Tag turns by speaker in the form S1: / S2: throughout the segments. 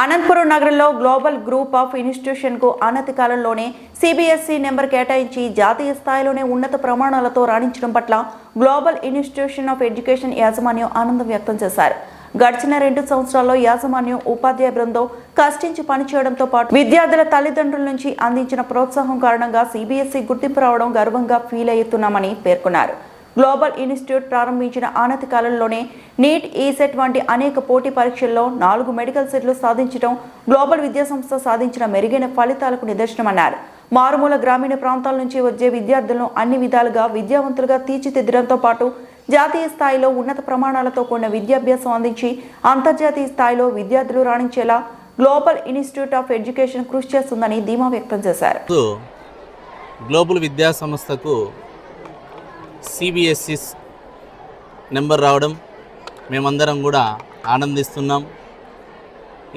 S1: అనంతపురం నగరంలో global group of ఇన్స్టిట్యూషన్కు అనతి కాలంలోనే సిబిఎస్ఈ నెంబర్ కేటాయించి జాతీయ స్థాయిలోనే ఉన్నత ప్రమాణాలతో రాణించడం పట్ల గ్లోబల్ ఇన్స్టిట్యూషన్ ఆఫ్ ఎడ్యుకేషన్ యాజమాన్యం ఆనందం వ్యక్తం చేశారు. గడిచిన రెండు సంవత్సరాల్లో యాజమాన్యం ఉపాధ్యాయ బృందం కష్టించి పనిచేయడంతో పాటు విద్యార్థుల తల్లిదండ్రుల నుంచి అందించిన ప్రోత్సాహం కారణంగా సిబిఎస్ఈ గుర్తింపు రావడం గర్వంగా ఫీల్ అవుతున్నామని పేర్కొన్నారు. గ్లోబల్ ఇన్స్టిట్యూట్ ప్రారంభించిన ఆనతి కాలంలోనే నీట్ ఈసెట్ వంటి అనేక పోటీ పరీక్షల్లో నాలుగు మెడికల్ సెట్లు సాధించడం గ్లోబల్ విద్యాసంస్థ సాధించిన మెరుగైన ఫలితాలకు నిదర్శనమన్నారు. మారుమూల గ్రామీణ ప్రాంతాల నుంచి వచ్చే విద్యార్థులను అన్ని విధాలుగా విద్యావంతులుగా తీర్చిదిద్దడంతో పాటు జాతీయ స్థాయిలో ఉన్నత ప్రమాణాలతో కూడిన విద్యాభ్యాసం అందించి అంతర్జాతీయ స్థాయిలో విద్యార్థులు రాణించేలా గ్లోబల్ ఇన్స్టిట్యూట్ ఆఫ్ ఎడ్యుకేషన్ కృషి చేస్తుందని ధీమా వ్యక్తం చేశారు.
S2: గ్లోబల్ విద్యా సంస్థకు సిబిఎస్ఈస్ నెంబర్ రావడం మేమందరం కూడా ఆనందిస్తున్నాం.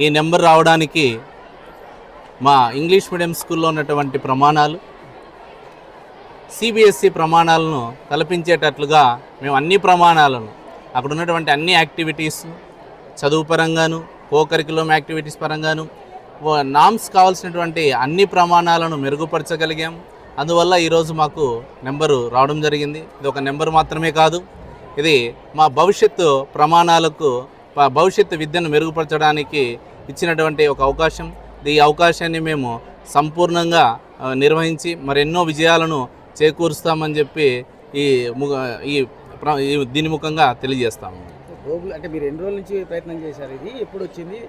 S2: ఈ నెంబర్ రావడానికి మా ఇంగ్లీష్ మీడియం స్కూల్లో ఉన్నటువంటి ప్రమాణాలు సిబిఎస్ఈ ప్రమాణాలను తలపించేటట్లుగా మేము అన్ని ప్రమాణాలను అక్కడ ఉన్నటువంటి అన్ని యాక్టివిటీస్ చదువు పరంగాను కోకరికులం యాక్టివిటీస్ పరంగాను నామ్స్ కావాల్సినటువంటి అన్ని ప్రమాణాలను మెరుగుపరచగలిగాం. అందువల్ల ఈరోజు మాకు నెంబరు రావడం జరిగింది. ఇది ఒక నెంబర్ మాత్రమే కాదు ఇది మా భవిష్యత్తు ప్రమాణాలకు భవిష్యత్తు విద్యను మెరుగుపరచడానికి ఇచ్చినటువంటి ఒక అవకాశం. ఈ అవకాశాన్ని మేము సంపూర్ణంగా నిర్వహించి మరెన్నో విజయాలను చేకూరుస్తామని చెప్పి ఈ ఈ దీని ముఖంగా తెలియజేస్తాము.
S3: అంటే మీరు ఎన్ని రోజుల నుంచి ప్రయత్నం చేశారు ఇది? ఎప్పుడు వచ్చింది?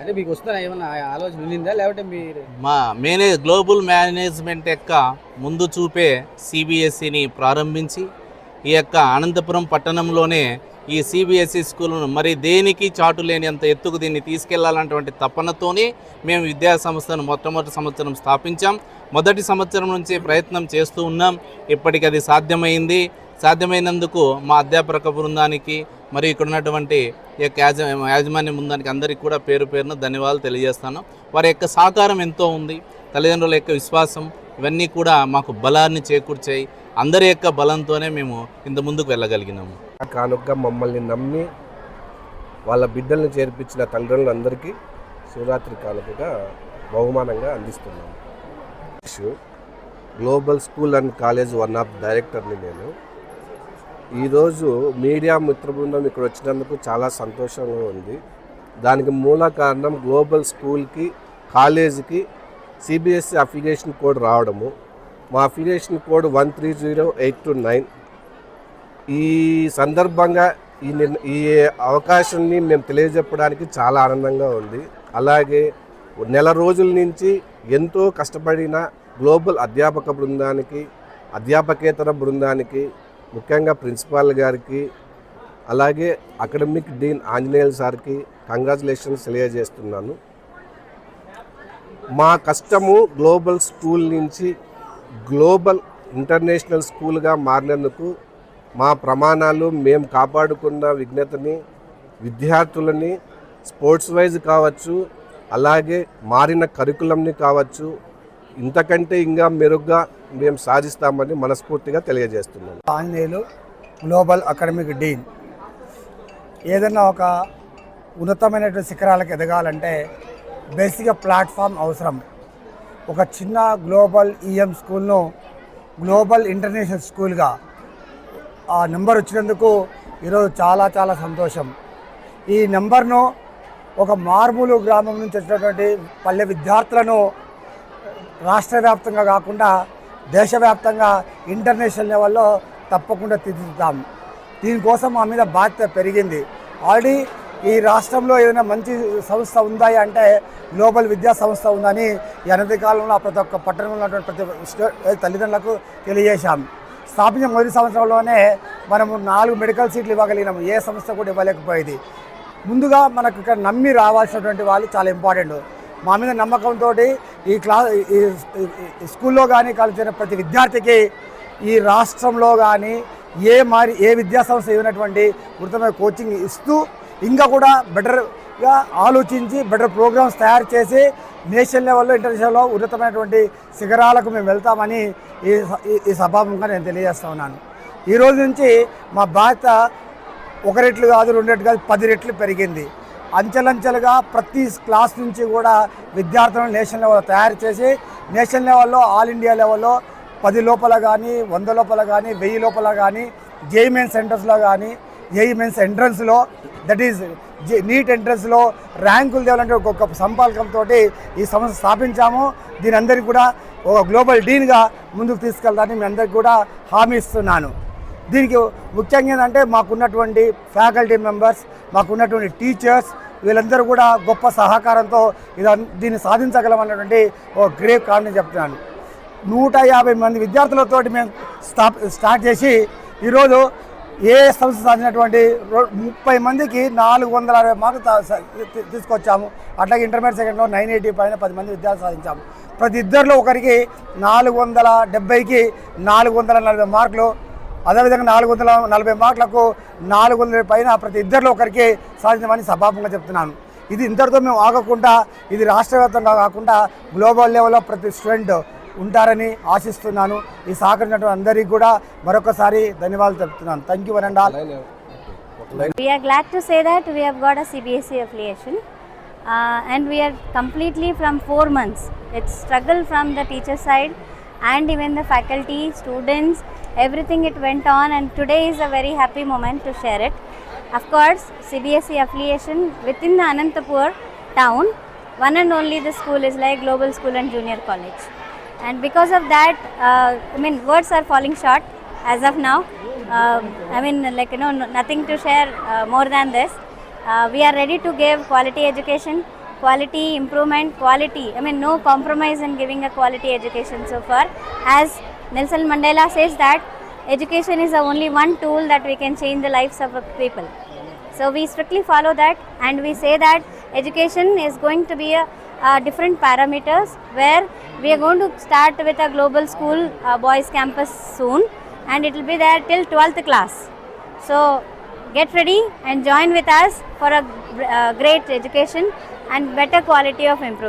S3: అంటే మీకు వస్తుందా? ఏమన్నా ఆలోచన ఉండిందా? లేకపోతే మీరు
S2: మా మేనే గ్లోబల్ మేనేజ్మెంట్ యొక్క ముందు చూపే సిబిఎస్ఈని ప్రారంభించి ఈ యొక్క అనంతపురం పట్టణంలోనే ఈ సిబిఎస్ఈ స్కూల్ను మరి దేనికి చాటు లేని అంత ఎత్తుకు దీన్ని తీసుకెళ్ళాలన్నటువంటి తపనతోనే మేము విద్యా సంస్థను మొట్టమొదటి సంవత్సరం స్థాపించాం. మొదటి సంవత్సరం నుంచి ప్రయత్నం చేస్తూ ఉన్నాం. ఇప్పటికది అది సాధ్యమైంది. సాధ్యమైనందుకు మా అధ్యాపక బృందానికి మరి ఇక్కడ ఉన్నటువంటి ఈ యొక్క యాజ యాజమాన్య బృందానికి అందరికీ కూడా పేరు పేరున ధన్యవాదాలు తెలియజేస్తాను. వారి యొక్క సహకారం ఎంతో ఉంది. తల్లిదండ్రుల యొక్క విశ్వాసం ఇవన్నీ కూడా మాకు బలాన్ని చేకూర్చాయి. అందరి యొక్క బలంతోనే మేము ఇంత ముందుకు వెళ్ళగలిగినాము.
S4: కానుక మమ్మల్ని నమ్మి వాళ్ళ బిడ్డల్ని చేర్పించిన తల్లిదండ్రులందరికీ శివరాత్రి కానుకగా బహుమానంగా అందిస్తున్నాము. Global school and college one of డైరెక్టర్ని నేను ఈరోజు మీడియా మిత్రబృందం ఇక్కడ వచ్చినందుకు చాలా సంతోషంగా ఉంది. దానికి మూల కారణం గ్లోబల్ స్కూల్కి కాలేజీకి సిబిఎస్ఈ అఫిలియేషన్ కోడ్ రావడము. మా affiliation code one three zero eight two nine. ఈ సందర్భంగా ఈ ఈ అవకాశాన్ని మేము తెలియజెప్పడానికి చాలా ఆనందంగా ఉంది. అలాగే నెల రోజుల నుంచి ఎంతో కష్టపడిన గ్లోబల్ అధ్యాపక బృందానికి అధ్యాపకేతర బృందానికి ముఖ్యంగా ప్రిన్సిపాల్ గారికి అలాగే అకాడమిక్ డీన్ ఆంజనేయులు సార్కి కంగ్రాచులేషన్స్ తెలియజేస్తున్నాను. మా కష్టము గ్లోబల్ స్కూల్ నుంచి గ్లోబల్ ఇంటర్నేషనల్ స్కూల్గా మారినందుకు మా ప్రమాణాలు మేము కాపాడుకున్న విజ్ఞతని విద్యార్థులని స్పోర్ట్స్ వైజ్ కావచ్చు అలాగే మారిన కరికులంని కావచ్చు ఇంతకంటే ఇంకా మెరుగ్గా మేము సాధిస్తామని మనస్ఫూర్తిగా తెలియజేస్తున్నాం
S5: ఆంజనేయులు గ్లోబల్ అకాడమిక్ డీన్. ఏదైనా ఒక ఉన్నతమైనటువంటి శిఖరాలకు ఎదగాలంటే బేసిక్గా ప్లాట్ఫామ్ అవసరం. ఒక చిన్న గ్లోబల్ ఈఎం స్కూల్ను గ్లోబల్ ఇంటర్నేషనల్ స్కూల్గా ఆ నెంబర్ వచ్చినందుకు ఈరోజు చాలా చాలా సంతోషం. ఈ నెంబర్ను ఒక మారుమూలు గ్రామం నుంచి వచ్చినటువంటి పల్లె విద్యార్థులను రాష్ట్ర వ్యాప్తంగా కాకుండా దేశవ్యాప్తంగా ఇంటర్నేషనల్ లెవెల్లో తప్పకుండా తీర్చిదిద్దాం దీనికోసం మా మీద బాధ్యత పెరిగింది. ఆల్రెడీ ఈ రాష్ట్రంలో ఏదైనా మంచి సంస్థ ఉందా అంటే గ్లోబల్ విద్యా సంస్థ ఉందని ఈ కాలంలో ప్రతి ఒక్క పట్టణంలో ఉన్నటువంటి ప్రతి తల్లిదండ్రులకు తెలియజేశాం. స్థాపించిన మొదటి సంవత్సరంలోనే మనము నాలుగు మెడికల్ సీట్లు ఇవ్వగలిగినాము. ఏ సంస్థ కూడా ఇవ్వలేకపోయేది. ముందుగా మనకు ఇక్కడ నమ్మి రావాల్సినటువంటి వాళ్ళు చాలా ఇంపార్టెంట్. మా మీద నమ్మకంతో ఈ క్లా ఈ స్కూల్లో కానీ కలిసిన ప్రతి విద్యార్థికి ఈ రాష్ట్రంలో కానీ ఏ మారి ఏ విద్యా సంస్థ ఇవ్వనటువంటి ఉత్తమైన కోచింగ్ ఇస్తూ ఇంకా కూడా బెటర్గా ఆలోచించి బెటర్ ప్రోగ్రామ్స్ తయారు చేసి నేషనల్ లెవెల్లో ఇంటర్నేషనల్లో ఉన్నతమైనటువంటి శిఖరాలకు మేము వెళ్తామని ఈ ఈ- ఈ సభాముఖంగా నేను తెలియజేస్తా ఉన్నాను. ఈ రోజు నుంచి మా బాధ్యత ఒక రెట్లు కాదు రెండు రెట్లు కాదు పది రెట్లు పెరిగింది. అంచెలంచెలుగా ప్రతి క్లాస్ నుంచి కూడా విద్యార్థులను నేషనల్ లెవెల్లో తయారు చేసి నేషనల్ లెవెల్లో ఆల్ ఇండియా లెవెల్లో పది లోపల కానీ వంద లోపల కానీ వెయ్యి లోపల కానీ జేఈ మెయిన్ సెంటర్స్లో కానీ జేఈ మెయిన్స్ ఎంట్రన్స్లో దట్ ఈజ్ నీట్ ఎంట్రన్స్లో ర్యాంకులు తేవాలంటే ఒక్కొక్క సంపాదకంతో ఈ సంస్థ స్థాపించాము. దీని అందరికీ కూడా ఒక గ్లోబల్ డీన్గా ముందుకు తీసుకెళ్తానని మీ అందరికీ కూడా హామీ ఇస్తున్నాను. దీనికి ముఖ్యంగా ఏంటంటే మాకున్నటువంటి ఫ్యాకల్టీ మెంబర్స్ మాకున్నటువంటి టీచర్స్ వీళ్ళందరూ కూడా గొప్ప సహకారంతో ఇదన్ దీన్ని సాధించగలం అన్నటువంటి ఒక గ్రేవ్ కారణం చెప్తున్నాను. నూట యాభై మంది విద్యార్థులతోటి మేము స్టాప్ స్టార్ట్ చేసి ఈరోజు ఏ సంస్థ సాధించినటువంటి ముప్పై మందికి నాలుగు వందల అరవై మార్కులు తీసుకొచ్చాము. అట్లాగే ఇంటర్మీడియట్ సెకండ్లో నైన్ ఎయిటీ పైన పది మంది విద్యార్థులు సాధించాము. ప్రతి ఇద్దరిలో ఒకరికి నాలుగు వందల డెబ్బైకి నాలుగు వందల నలభై మార్కులు అదేవిధంగా నాలుగు వందల నలభై మార్కులకు నాలుగు వందల పైన ప్రతి ఇద్దరిలో ఒకరికి సాధించమని సభాపంగా చెప్తున్నాను. ఇది ఇంతటితో మేము ఆగకుండా ఇది రాష్ట్రవ్యాప్తంగా కాకుండా గ్లోబల్ లెవెల్లో ప్రతి స్టూడెంట్ ఉంటారని ఆశిస్తున్నాను. ఈ సహకరించినటువంటి అందరికీ కూడా మరొకసారి ధన్యవాదాలు చెప్తున్నాను thank you one
S6: We are glad to say that we have got a CBSE affiliation uh, and we are completely from four months. It's struggle from the teacher side. And even the faculty, students, everything it went on and today is a very happy moment to share it. Of course, CBSE affiliation within the Anantapur town, one and only the school is like Global School and Junior College. And because of that, uh, I mean, words are falling short as of now. Um I mean, like, you know, nothing to share uh, more than this. Uh, we are ready to give quality education, quality improvement, quality. I mean, no compromise in giving a quality education so far. As Nelson Mandela says that education is the only one tool that we can change the lives of people. So we strictly follow that and we say that education is going to be a, uh, different parameters where we are going to start with a global school uh, boys campus soon and it will be there till 12th class. So get ready and join with us for a uh, great education and better quality of improvement.